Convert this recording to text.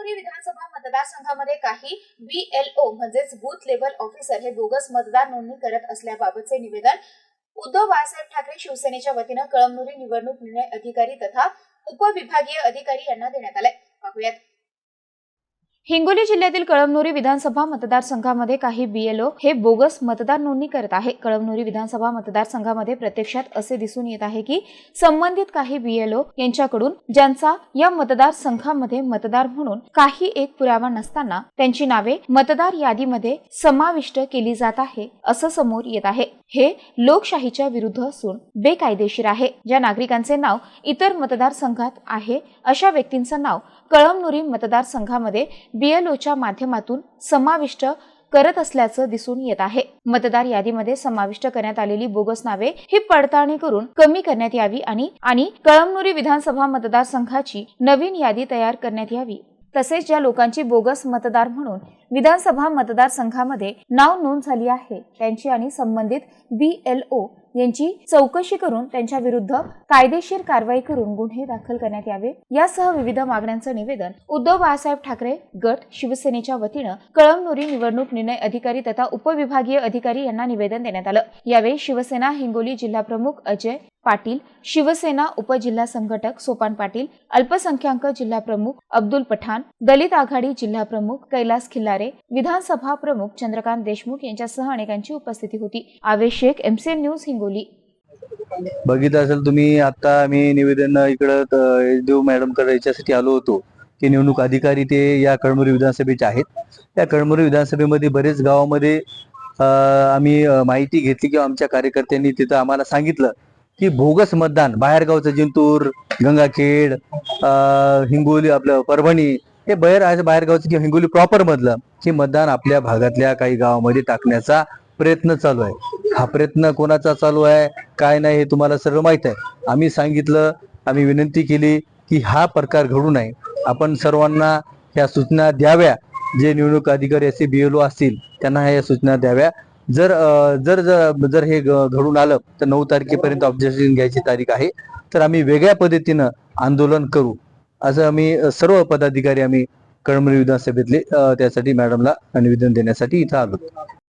कळमनुरी विधानसभा मतदारसंघामध्ये काही बीएलओ म्हणजेच बूथ लेवल ऑफिसर हे बोगस मतदार नोंदणी करत असल्याबाबतचे निवेदन उद्धव बाळासाहेब ठाकरे शिवसेनेच्या वतीनं कळमनुरी निवडणूक निर्णय अधिकारी तथा उपविभागीय अधिकारी यांना देण्यात आले पाहूयात. हिंगोली जिल्ह्यातील कळमनुरी विधानसभा मतदारसंघामध्ये काही बीएलओ हे बोगस मतदार नोंदणी करत आहे. कळमनुरी विधानसभा मतदारसंघामध्ये प्रत्यक्षात असे दिसून येत आहे की संबंधित काही बीएलओ यांच्याकडून ज्यांचा या मतदारसंघामध्ये मतदार म्हणून काही एक पुरावा नसताना त्यांची नावे मतदार यादीमध्ये समाविष्ट केली जात आहे असं समोर येत आहे. हे लोकशाहीच्या विरुद्ध असून बेकायदेशीर आहे. ज्या नागरिकांचे नाव इतर मतदारसंघात आहे अशा व्यक्तींचं नाव कळमनुरी मतदारसंघामध्ये बीएलओच्या माध्यमातून समाविष्ट करत असल्याचं दिसून येत आहे. मतदार यादीमध्ये समाविष्ट करण्यात आलेली बोगस नावे ही पडताळणी करून कमी करण्यात यावी आणि आणि कळमनुरी विधानसभा मतदारसंघाची नवीन यादी तयार करण्यात यावी तसेच ज्या लोकांची बोगस मतदार म्हणून विधानसभा मतदारसंघामध्ये नाव नोंद झाली आहे त्यांची आणि संबंधित बीएलओ यांची चौकशी करून त्यांच्या विरुद्ध कायदेशीर कारवाई करून गुन्हे दाखल करण्यात यावे. यासह विविध मागण्यांचं निवेदन उद्धव बाळासाहेब ठाकरे गट शिवसेनेच्या वतीनं कळमनुरी निवडणूक निर्णय अधिकारी तथा उपविभागीय अधिकारी यांना निवेदन देण्यात आलं. यावेळी शिवसेना हिंगोली जिल्हा प्रमुख अजय पाटील शिवसेना उपजिल्हा संघटक सोपान पाटील अल्पसंख्याक जिल्हा प्रमुख अब्दुल पठाण दलित आघाडी जिल्हा प्रमुख कैलास खिल्लारे विधानसभा प्रमुख चंद्रकांत देशमुख यांच्यासह अनेकांची उपस्थिती होती. Avesh Shaikh MCN news Hingoli. बघितलं असेल तुम्ही आता आम्ही निवेदन इकडं देव मॅडमकडे याच्यासाठी आलो होतो की निवडणूक अधिकारी ते या कळमुरी विधानसभेचे आहेत. त्या कळमुरी विधानसभेमध्ये बरेच गावामध्ये आम्ही माहिती घेतली किंवा आमच्या कार्यकर्त्यांनी तिथं आम्हाला सांगितलं की भोगस मतदान बाहेरगावचं जिंतूर गंगाखेड हिंगोली आपलं परभणी हे बाहेर बाहेरगावचं किंवा हिंगोली प्रॉपर मधलं हे मतदान आपल्या भागातल्या काही गावामध्ये टाकण्याचा प्रयत्न चालू आहे. हा प्रयत्न कोणाचा चालू आहे काय नाही हे तुम्हाला सर्व माहीत आहे. आम्ही सांगितलं आम्ही विनंती केली की हा प्रकार घडू नये. आपण सर्वांना ह्या सूचना द्याव्या. जे निवडणूक अधिकारी असे बीएलओ असतील त्यांना ह्या सूचना द्याव्या. जर जर जर जर हे घडून आलं तर नऊ तारखेपर्यंत ऑब्जेक्शन घ्यायची तारीख आहे. तर आम्ही वेगळ्या पद्धतीनं आंदोलन करू. असं आम्ही सर्व पदाधिकारी आम्ही कळमरी विधानसभेतले त्यासाठी मॅडमला निवेदन देण्यासाठी इथं आलो.